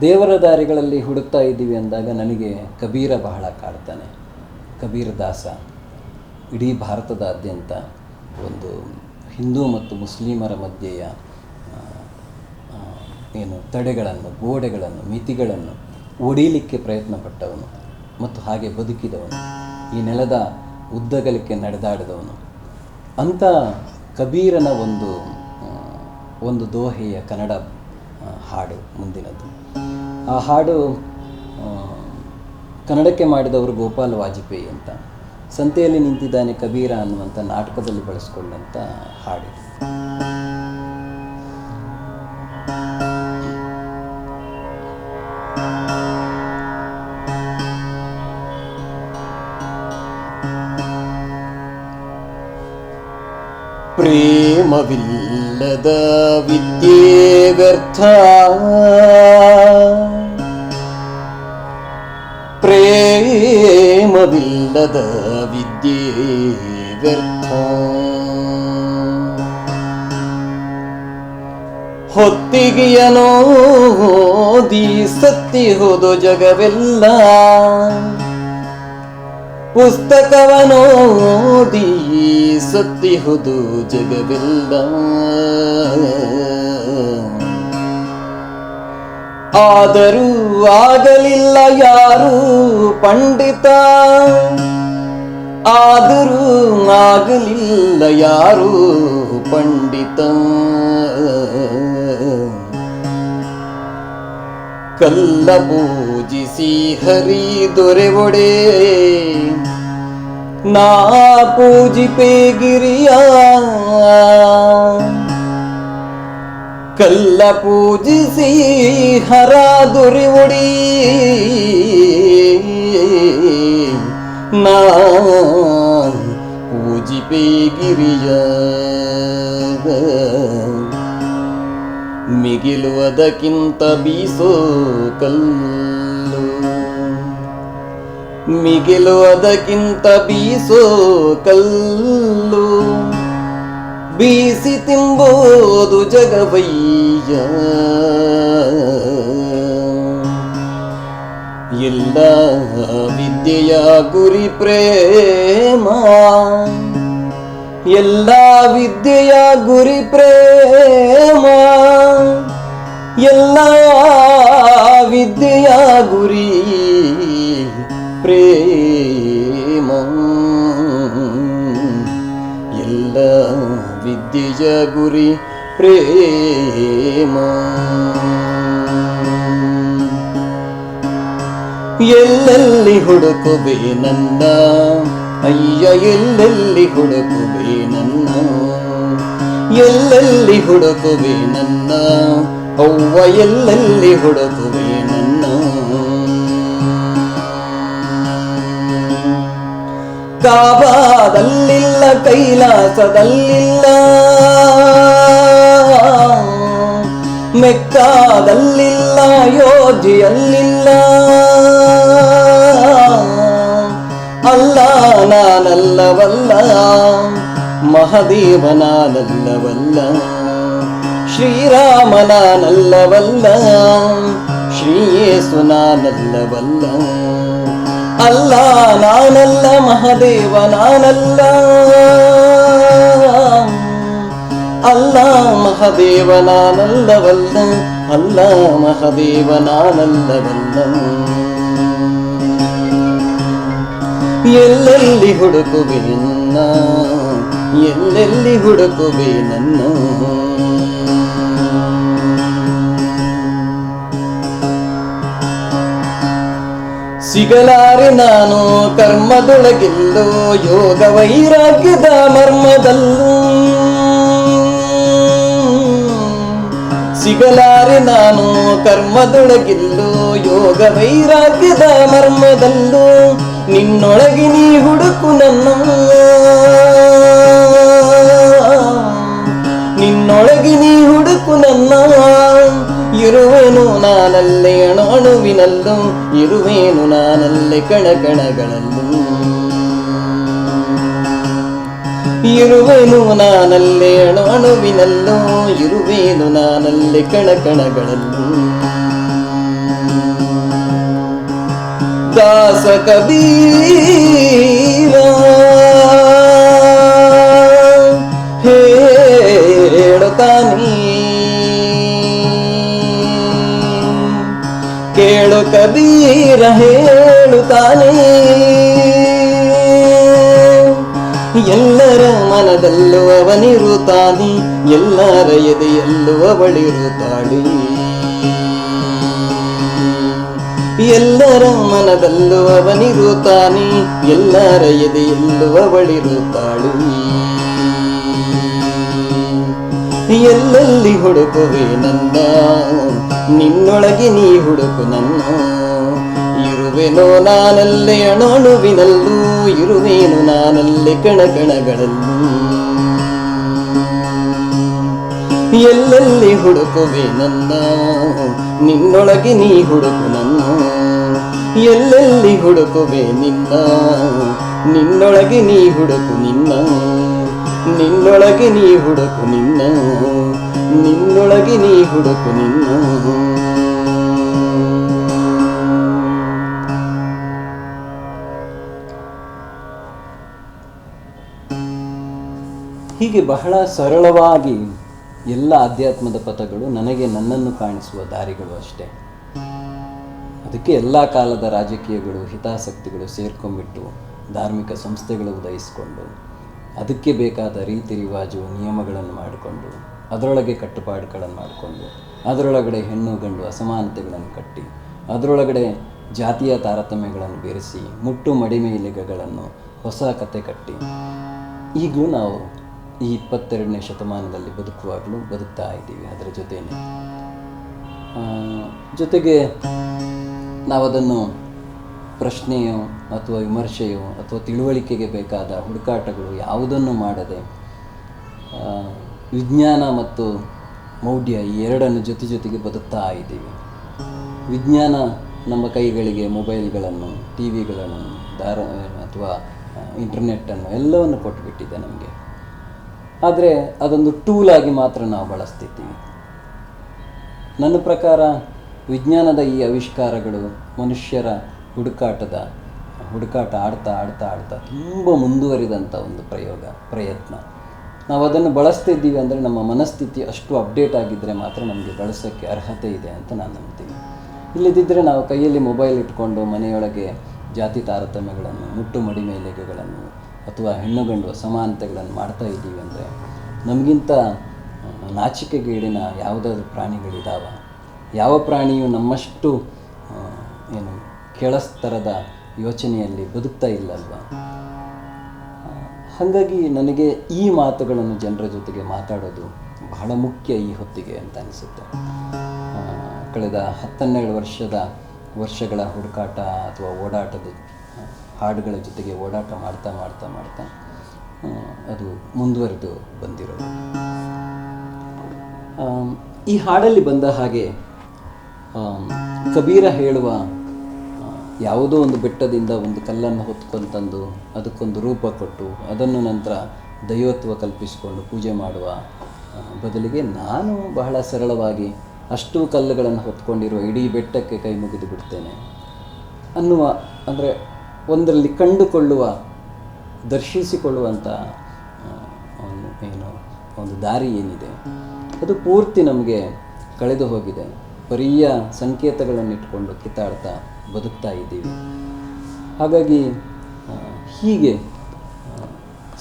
ದೇವರ ದಾರಿಗಳಲ್ಲಿ ಹುಡುಕ್ತಾ ಇದ್ದೀವಿ ಅಂದಾಗ ನನಗೆ ಕಬೀರ ಬಹಳ ಕಾಡ್ತಾನೆ. ಕಬೀರ ದಾಸ, ಇಡೀ ಭಾರತದಾದ್ಯಂತ ಒಂದು ಹಿಂದೂ ಮತ್ತು ಮುಸ್ಲಿಮರ ಮಧ್ಯೆಯ ಏನು ತಡೆಗಳನ್ನು, ಗೋಡೆಗಳನ್ನು, ಮಿತಿಗಳನ್ನು ಒಡೀಲಿಕ್ಕೆ ಪ್ರಯತ್ನ ಪಟ್ಟವನು ಮತ್ತು ಹಾಗೆ ಬದುಕಿದವನು. ಈ ನೆಲದ ಉದ್ದಗಲಿಕ್ಕೆ ನಡೆದಾಡಿದವನು. ಅಂಥ ಕಬೀರನ ಒಂದು ಒಂದು ದೋಹೆಯ ಕನ್ನಡ ಹಾಡು ಮುಂದಿನದು. ಆ ಹಾಡು ಕನ್ನಡಕ್ಕೆ ಮಾಡಿದವರು ಗೋಪಾಲ್ ವಾಜಪೇಯಿ ಅಂತ. ಸಂತೆಯಲ್ಲಿ ನಿಂತಿದ್ದಾನೆ ಕಬೀರ ಅನ್ನುವಂಥ ನಾಟಕದಲ್ಲಿ ಬಳಸ್ಕೊಂಡಂಥ ಹಾಡು ಪ್ರೇಮವಿಲ್ಲದ ವಿದ್ಯೆ ವ್ಯರ್ಥ. ಪ್ರೇಮವಿಲ್ಲದ ವಿದ್ಯೆ ವ್ಯರ್ಥ. ಹೊತ್ತಿಗೆಯನೋ ಓದಿ ಸತ್ತಿ ಹೋದು ಜಗವೆಲ್ಲ. ಪುಸ್ತಕವನೋದಿ ಸತ್ತಿಹುದು ಜಗವೆಲ್ಲ. ಆದರೂ ಆಗಲಿಲ್ಲ ಯಾರು ಪಂಡಿತ. ಆದರೂ ಆಗಲಿಲ್ಲ ಯಾರು ಪಂಡಿತ. ಕಲ್ಲ ಪೂಜಿಸಿ ಹರಿ ದೊರೆ ಒಡೆ ನಾ ಪೂಜಿಪೆ ಗಿರಿಯ. ಕಲ್ಲ ಪೂಜಿಸಿ ಹರ ಒಡಿ. ನಾ ಪೂಜಿಪೆ ಗಿರಿಯ. ಮಿಗಿಲುವುದಕ್ಕಿಂತ ಬೀಸೋ ಕಲ್ಲು. ಮಿಗಿಲುವುದಕ್ಕಿಂತ ಬೀಸೋ ಕಲ್ಲು. ಬೀಸಿ ತಿಂಬೋದು ಜಗವಯ್ಯ. ಎಲ್ಲ ವಿದ್ಯೆಯ ಗುರಿ ಪ್ರೇಮ. ಎಲ್ಲ ವಿದ್ಯೆಯ ಗುರಿ ಪ್ರೇಮ. ಎಲ್ಲ ವಿದ್ಯೆಯ ಗುರಿ ಪ್ರೇಮ. ವಿದ್ಯೆಯ ಗುರಿ ಪ್ರೇಮ. ಎಲ್ಲೆಲ್ಲಿ ಹುಡುಕುವೆ ನನ್ನ? ಅಯ್ಯ, ಎಲ್ಲೆಲ್ಲಿ ಹುಡುಕುವೆ ನನ್ನ? ಎಲ್ಲೆಲ್ಲಿ ಹುಡುಕುವೆ ನನ್ನ? ಅವ್ವ, ಎಲ್ಲೆಲ್ಲಿ ಹುಡುಕುವೆ ಕಾಬಾದಲ್ಲಿಲ್ಲ ಕೈಲಾಸದಲ್ಲಿಲ್ಲ. ಮೆಕ್ಕಾದಲ್ಲಿಲ್ಲ ಯೋಜಿಯಲ್ಲಿಲ್ಲ ಅಲ್ಲ ನಾನಲ್ಲವಲ್ಲ ಮಹದೇವ ನಾನಲ್ಲವಲ್ಲ ಶ್ರೀರಾಮ ನಾನಲ್ಲವಲ್ಲ ಶ್ರೀಯೇಸು ನಾನಲ್ಲವಲ್ಲ. ಅಲ್ಲ, ನಾನಲ್ಲ ಮಹಾದೇವ, ನಾನಲ್ಲ. ಅಲ್ಲ ಮಹದೇವ, ನಾನಲ್ಲವಲ್ಲ. ಅಲ್ಲ ಮಹದೇವ, ನಾನಲ್ಲವಲ್ಲ. ಎಲ್ಲೆಲ್ಲಿ ಹುಡುಕುವೆ ನಿನ್ನ? ಎಲ್ಲೆಲ್ಲಿ ಹುಡುಕುವೆ ನನ್ನ? ಸಿಗಲಾರೆ ನಾನು ಕರ್ಮದೊಳಗೆಲ್ಲೋ ಯೋಗ ವೈರಾಗ್ಯದ ಮರ್ಮದಲ್ಲೂ. ಸಿಗಲಾರೆ ನಾನು ಕರ್ಮದೊಳಗಿಲ್ಲೋ ಯೋಗ ವೈರಾಗ್ಯದ ಮರ್ಮದಲ್ಲೂ. ನಿನ್ನೊಳಗೆ ನೀ ಹುಡುಕು ನನ್ನ ಕಣಗಳಲ್ಲೂ ಇರುವೇನು ನಾನಲ್ಲಿ ಕಣಕಣಗಳಲ್ಲೂ. ಇರುವೆನು ನಾನಲ್ಲಿ ಅಣು ಅಣುವಿನಲ್ಲೂ ಇರುವೇನು ನಾನಲ್ಲಿ ಕಣಕಣಗಳಲ್ಲೂ. ದಾಸ ಕಬೀರ ಕಬೀರ ಹೇಳುತ್ತಾನೆ. ಎಲ್ಲರ ಮನದಲ್ಲೂ ಅವನಿರುತ್ತಾನೆ ಎಲ್ಲರ ಎದೆಯಲ್ಲೂ ಅವಳಿರುತ್ತಾಳೆ. ಎಲ್ಲರ ಮನದಲ್ಲೂ ಅವನಿರುತ್ತಾನೆ ಎಲ್ಲರ ಎದೆಯಲ್ಲೂ ಅವಳಿರುತ್ತಾಳೆ. ಎಲ್ಲೆಲ್ಲಿ ಹುಡುಕುವೆ ನನ್ನ? ನಿನ್ನೊಳಗೆ ನೀ ಹುಡುಕು ನನ್ನ. ಇರುವೆನೋ ನಾನಲ್ಲೇ ಅಣುವಿನಲ್ಲೂ ಇರುವೇನು ನಾನಲ್ಲೇ ಕಣಕಣಗಳಲ್ಲಿ. ಎಲ್ಲೆಲ್ಲಿ ಹುಡುಕುವೆ ನನ್ನ? ನಿನ್ನೊಳಗೆ ನೀ ಹುಡುಕು ನನ್ನ. ಎಲ್ಲೆಲ್ಲಿ ಹುಡುಕುವೆ ನಿನ್ನ? ನಿನ್ನೊಳಗೆ ನೀ ಹುಡುಕು ನಿನ್ನ. ನಿನ್ನೊಳಗೆ ನೀ ಹುಡುಕು ನಿನ್ನ, ನಿನ್ನೊಳಗೆ ನೀ ಹುಡುಕು ನಿನ್ನ. ಹೀಗೆ ಬಹಳ ಸರಳವಾಗಿ ಎಲ್ಲ ಅಧ್ಯಾತ್ಮದ ಪಥಗಳು ನನಗೆ ನನ್ನನ್ನು ಕಾಣಿಸುವ ದಾರಿಗಳು ಅಷ್ಟೇ. ಅದಕ್ಕೆ ಎಲ್ಲ ಕಾಲದ ರಾಜಕೀಯಗಳು, ಹಿತಾಸಕ್ತಿಗಳು ಸೇರ್ಕೊಂಡ್ಬಿಟ್ಟು ಧಾರ್ಮಿಕ ಸಂಸ್ಥೆಗಳು ಉದಯಿಸಿಕೊಂಡು ಅದಕ್ಕೆ ಬೇಕಾದ ರೀತಿ ರಿವಾಜು ನಿಯಮಗಳನ್ನು ಮಾಡಿಕೊಂಡು, ಅದರೊಳಗೆ ಕಟ್ಟುಪಾಡುಗಳನ್ನು ಮಾಡಿಕೊಂಡು, ಅದರೊಳಗಡೆ ಹೆಣ್ಣು ಗಂಡು ಅಸಮಾನತೆಗಳನ್ನು ಕಟ್ಟಿ, ಅದರೊಳಗಡೆ ಜಾತಿಯ ತಾರತಮ್ಯಗಳನ್ನು ಬೆರೆಸಿ, ಮುಟ್ಟು ಮಡಿಮೇಲಿಗೆಗಳನ್ನು ಹೊಸ ಕತೆ ಕಟ್ಟಿ. ಈಗಲೂ ನಾವು ಈ ಇಪ್ಪತ್ತೆರಡನೇ ಶತಮಾನದಲ್ಲಿ ಬದುಕುವಾಗಲೂ ಬದುಕ್ತಾ ಇದ್ದೀವಿ ಅದರ ಜೊತೆಯೇ ಜೊತೆಗೆ ನಾವದನ್ನು ಪ್ರಶ್ನೆಯೋ ಅಥವಾ ವಿಮರ್ಶೆಯೋ ಅಥವಾ ತಿಳುವಳಿಕೆಗೆ ಬೇಕಾದ ಹುಡುಕಾಟಗಳು ಯಾವುದನ್ನು ಮಾಡದೆ ವಿಜ್ಞಾನ ಮತ್ತು ಮೌಢ್ಯ ಈ ಎರಡನ್ನು ಜೊತೆ ಜೊತೆಗೆ ಬದುಕ್ತಾ ಇದ್ದೀವಿ. ವಿಜ್ಞಾನ ನಮ್ಮ ಕೈಗಳಿಗೆ ಮೊಬೈಲ್ಗಳನ್ನು ಟಿ ವಿಗಳನ್ನು ದಾರ ಅಥವಾ ಇಂಟರ್ನೆಟ್ಟನ್ನು ಎಲ್ಲವನ್ನು ಕೊಟ್ಟುಬಿಟ್ಟಿದೆ ನಮಗೆ. ಆದರೆ ಅದೊಂದು ಟೂಲಾಗಿ ಮಾತ್ರ ನಾವು ಬಳಸ್ತಿದ್ದೀವಿ. ನನ್ನ ಪ್ರಕಾರ ವಿಜ್ಞಾನದ ಈ ಆವಿಷ್ಕಾರಗಳು ಮನುಷ್ಯರ ಹುಡುಕಾಟದ, ಹುಡುಕಾಟ ಆಡ್ತಾ ಆಡ್ತಾ ಆಡ್ತಾ ತುಂಬ ಮುಂದುವರಿದಂಥ ಒಂದು ಪ್ರಯೋಗ, ಪ್ರಯತ್ನ. ನಾವು ಅದನ್ನು ಬಳಸ್ತಿದ್ದೀವಿ ಅಂದರೆ ನಮ್ಮ ಮನಸ್ಥಿತಿ ಅಷ್ಟು ಅಪ್ಡೇಟ್ ಆಗಿದ್ದರೆ ಮಾತ್ರ ನಮಗೆ ಬಳಸೋಕ್ಕೆ ಅರ್ಹತೆ ಇದೆ ಅಂತ ನಾನು ನಂಬ್ತೀನಿ. ಇಲ್ಲದಿದ್ದರೆ ನಾವು ಕೈಯಲ್ಲಿ ಮೊಬೈಲ್ ಇಟ್ಕೊಂಡು ಮನೆಯೊಳಗೆ ಜಾತಿ ತಾರತಮ್ಯಗಳನ್ನು, ಮುಟ್ಟು ಮಡಿಮೇಲೆಗೆಗಳನ್ನು ಅಥವಾ ಹೆಣ್ಣು ಗಂಡು ಸಮಾನತೆಗಳನ್ನು ಮಾಡ್ತಾ ಇದ್ದೀವಿ ಅಂದರೆ ನಮಗಿಂತ ನಾಚಿಕೆಗೇಡಿನ ಯಾವುದಾದ್ರೂ ಪ್ರಾಣಿಗಳಿದಾವ? ಯಾವ ಪ್ರಾಣಿಯು ನಮ್ಮಷ್ಟು ಏನು ಕೆಳಸ್ತರದ ಯೋಚನೆಯಲ್ಲಿ ಬದುಕ್ತಾ ಇಲ್ಲಲ್ವ? ಹಾಗಾಗಿ ನನಗೆ ಈ ಮಾತುಗಳನ್ನು ಜನರ ಜೊತೆಗೆ ಮಾತಾಡೋದು ಬಹಳ ಮುಖ್ಯ ಈ ಹೊತ್ತಿಗೆ ಅಂತ ಅನಿಸುತ್ತೆ. ಕಳೆದ ಹತ್ತನ್ನೆರಡು ವರ್ಷದ ವರ್ಷಗಳ ಹುಡುಕಾಟ ಅಥವಾ ಓಡಾಟದ ಹಾಡುಗಳ ಜೊತೆಗೆ ಓಡಾಟ ಮಾಡ್ತಾ ಮಾಡ್ತಾ ಮಾಡ್ತಾ ಅದು ಮುಂದುವರೆದು ಬಂದಿರೋದು. ಈ ಹಾಡಲ್ಲಿ ಬಂದ ಹಾಗೆ ಕಬೀರ ಹೇಳುವ ಯಾವುದೋ ಒಂದು ಬೆಟ್ಟದಿಂದ ಒಂದು ಕಲ್ಲನ್ನು ಹೊತ್ಕೊಂಡು ತಂದು ಅದಕ್ಕೊಂದು ರೂಪ ಕೊಟ್ಟು ಅದನ್ನು ನಂತರ ದೈವತ್ವ ಕಲ್ಪಿಸಿಕೊಂಡು ಪೂಜೆ ಮಾಡುವ ಬದಲಿಗೆ ನಾನು ಬಹಳ ಸರಳವಾಗಿ ಅಷ್ಟು ಕಲ್ಲುಗಳನ್ನು ಹೊತ್ಕೊಂಡಿರುವ ಇಡೀ ಬೆಟ್ಟಕ್ಕೆ ಕೈ ಮುಗಿದು ಬಿಡ್ತೇನೆ ಅನ್ನುವ, ಅಂದರೆ ಒಂದರಲ್ಲಿ ಕಂಡುಕೊಳ್ಳುವ ದರ್ಶಿಸಿಕೊಳ್ಳುವಂಥ ಒಂದು ಏನು, ಒಂದು ದಾರಿ ಏನಿದೆ. ಅದು ಪೂರ್ತಿ ನಮಗೆ ಕಳೆದು ಹೋಗಿದೆ. ಬರೀಯ ಸಂಕೇತಗಳನ್ನು ಇಟ್ಕೊಂಡು ಕಿತ್ತಾಡ್ತಾ ಬದುಕ್ತಾ ಇದ್ದೀವಿ. ಹಾಗಾಗಿ ಹೀಗೆ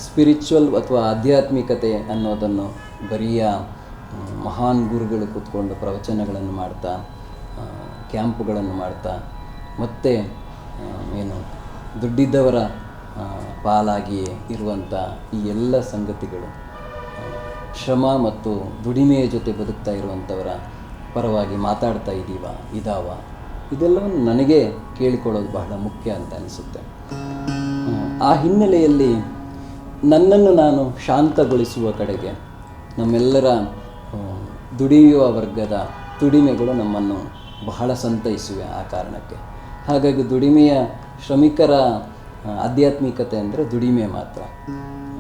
ಸ್ಪಿರಿಚುವಲ್ ಅಥವಾ ಆಧ್ಯಾತ್ಮಿಕತೆ ಅನ್ನೋದನ್ನು ಬರಿಯ ಮಹಾನ್ ಗುರುಗಳು ಕೂತ್ಕೊಂಡು ಪ್ರವಚನಗಳನ್ನು ಮಾಡ್ತಾ ಕ್ಯಾಂಪ್ಗಳನ್ನು ಮಾಡ್ತಾ, ಮತ್ತೆ ಏನು ದುಡ್ಡಿದ್ದವರ ಪಾಲಾಗಿಯೇ ಇರುವಂಥ ಈ ಎಲ್ಲ ಸಂಗತಿಗಳು ಶ್ರಮ ಮತ್ತು ದುಡಿಮೆಯ ಜೊತೆ ಬದುಕ್ತಾ ಇರುವಂಥವರ ಪರವಾಗಿ ಮಾತಾಡ್ತಾ ಇದ್ದೀವ ಇದಾವ. ಇದೆಲ್ಲವನ್ನು ನನಗೆ ಕೇಳಿಕೊಳ್ಳೋದು ಬಹಳ ಮುಖ್ಯ ಅಂತ ಅನಿಸುತ್ತೆ. ಆ, ಹಿನ್ನೆಲೆಯಲ್ಲಿ ನನ್ನನ್ನು ನಾನು ಶಾಂತಗೊಳಿಸುವ ಕಡೆಗೆ ನಮ್ಮೆಲ್ಲರ ದುಡಿಯುವ ವರ್ಗದ ದುಡಿಮೆಗಳು ನಮ್ಮನ್ನು ಬಹಳ ಸಂತೈಸಿವೆ ಆ ಕಾರಣಕ್ಕೆ. ಹಾಗಾಗಿ ದುಡಿಮೆಯ ಶ್ರಮಿಕರ ಆಧ್ಯಾತ್ಮಿಕತೆ ಅಂದರೆ ದುಡಿಮೆ ಮಾತ್ರ.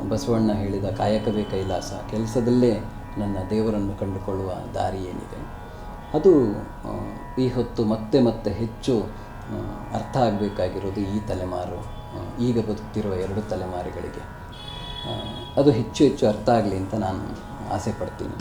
ಬಸವಣ್ಣ ಹೇಳಿದ ಕಾಯಕವೇ ಕೈಲಾಸ ಕೆಲಸದಲ್ಲೇ ನನ್ನ ದೇವರನ್ನು ಕಂಡುಕೊಳ್ಳುವ ದಾರಿ ಏನಿದೆ? ಅದು ಈ ಹೊತ್ತು ಮತ್ತೆ ಮತ್ತೆ ಹೆಚ್ಚು ಅರ್ಥ ಆಗಬೇಕಾಗಿರೋದು ಈ ತಲೆಮಾರು ಈಗ ಬದುಕ್ತಿರುವ ಎರಡು ತಲೆಮಾರುಗಳಿಗೆ. ಅದು ಹೆಚ್ಚು ಹೆಚ್ಚು ಅರ್ಥ ಆಗಲಿ ಅಂತ ನಾನು ಆಸೆ ಪಡ್ತೀನಿ.